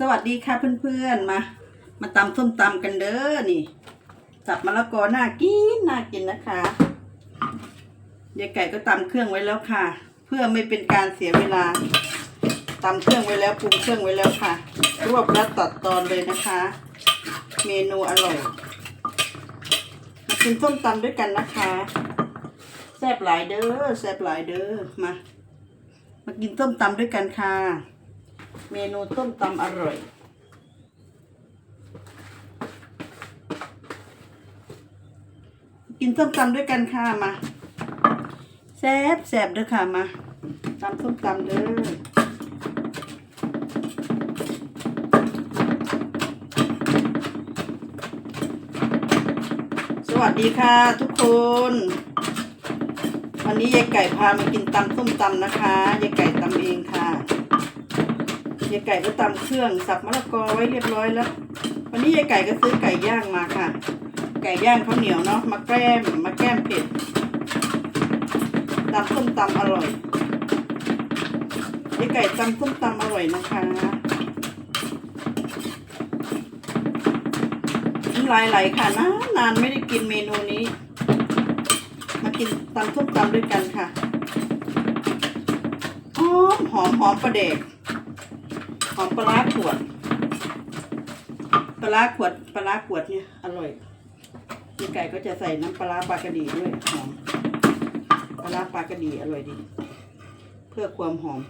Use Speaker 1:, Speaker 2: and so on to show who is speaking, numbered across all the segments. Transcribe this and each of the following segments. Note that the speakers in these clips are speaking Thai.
Speaker 1: สวัสดีค่ะเพื่อนๆมา มาตำส้มตำกันเด้อนี่สับมะละกอน่ากินน่ากินนะคะยายไก่ก็ตำเครื่องไว้แล้วค่ะ เพื่อไม่เป็นการเสียเวลาตำเครื่องไว้แล้วปรุงเครื่องไว้แล้วค่ะ รวบรัดตัดตอนเลยนะคะ เมนูอร่อยมากินส้มตำด้วยกันนะคะแซ่บหลายเด้อแซ่บหลายเด้อมา มากินส้มตำด้วยกันค่ะ เมนูต้มตำอร่อยกินส้มตำด้วยกันค่ะมาแซ่บแซ่บเด้อค่ะมาตำส้มตำเด้อสวัสดีค่ะทุกคน วันนี้ยายไก่พามากินตำส้มตำนะคะยายไก่ตำเองค่ะ ยายไก่ก็ตำเครื่องสับมะละกอไว้เรียบร้อยแล้ว วันนี้ยายไก่ก็ซื้อไก่ย่างมาค่ะ ไก่ย่างข้าวเหนียวเนาะมาแกล้มมาแก้มเผ็ดตำส้มตำอร่อยยายไก่ตำส้มตำอร่อยนะคะน้ำลายไหลค่ะนานนานไม่ได้กินเมนูนี้ มากินตำส้มตำด้วยกันค่ะหอมหอมหอมประเด็ก หอมปลาขวด ปลาขวดปลาขวดเนี่ยอร่อยมีไก่ก็จะใส่น้ำปลาปลากระดีด้วยหอมปลาร้าปลากระดีอร่อยดี เพื่อความหอม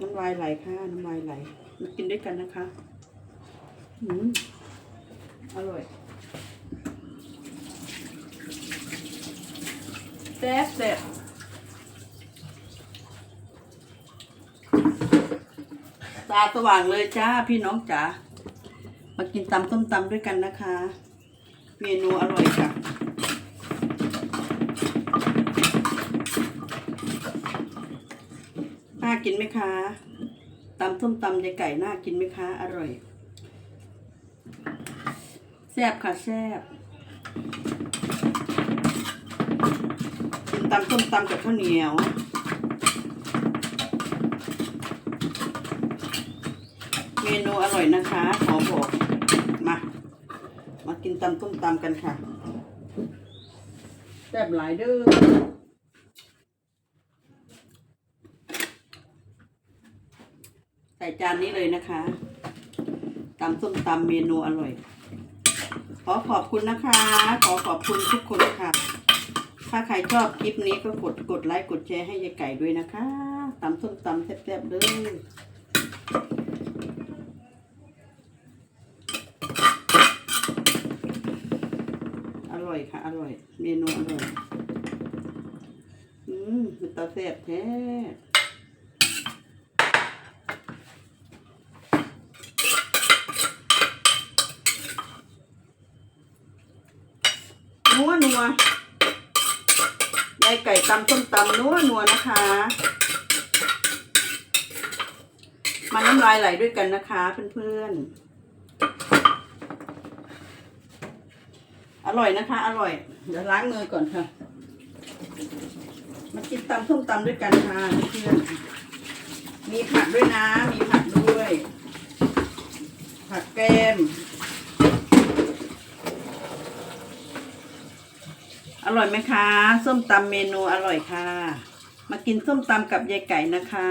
Speaker 1: น้ำลายไหลค่ะน้ำลายไหลมากินด้วยกันนะคะอืมอร่อยแซ่บแซ่บ ตาสว่างเลยจ้าพี่น้องจ๋ามากินตำส้มตำด้วยกันนะคะ เมนูอร่อยค่ะน่ากินไหมคะตำส้มตำยายไก่น่ากินไหมคะ อร่อยแซ่บค่ะแซ่บกินตำส้มตำกับข้าวเหนียว เมนูอร่อยนะคะ ขอบอกมา มากินตำส้มตำกันค่ะแซ่บหลายเด้อใส่จานนี้เลยนะคะตำส้มตำเมนูอร่อย ขอขอบคุณนะคะ ขอขอบคุณทุกคนค่ะ ถ้าใครชอบคลิปนี้ก็กดกดไลค์กดแชร์ให้ยายไก่ด้วยนะคะตำส้มตำแซ่บๆเลยอ ร่อยค่ะ อร่อย เมนูอร่อย อืมมันตาแซ่บแท้นัวนัวยายไก่ตำส้มตำนัวนัวนะคะ มาน้ำลายไหลด้วยกันนะคะเพื่อนๆ ร่อยนะคะ อร่อย เดี๋ยวล้างมือก่อนค่ะ มากินตำส้มตำด้วยกันค่ะเพื่อนมีผักด้วยนะ มีผักด้วย ผักแก้มอร่อยไหมคะ ส้มตำเมนูอร่อยค่ะ มากินส้มตำกับยายไก่นะคะ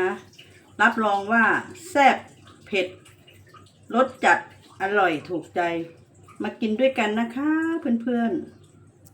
Speaker 1: รับรองว่าแซ่บเผ็ดรสจัดอร่อยถูกใจ มากินด้วยกันนะคะเพื่อนๆ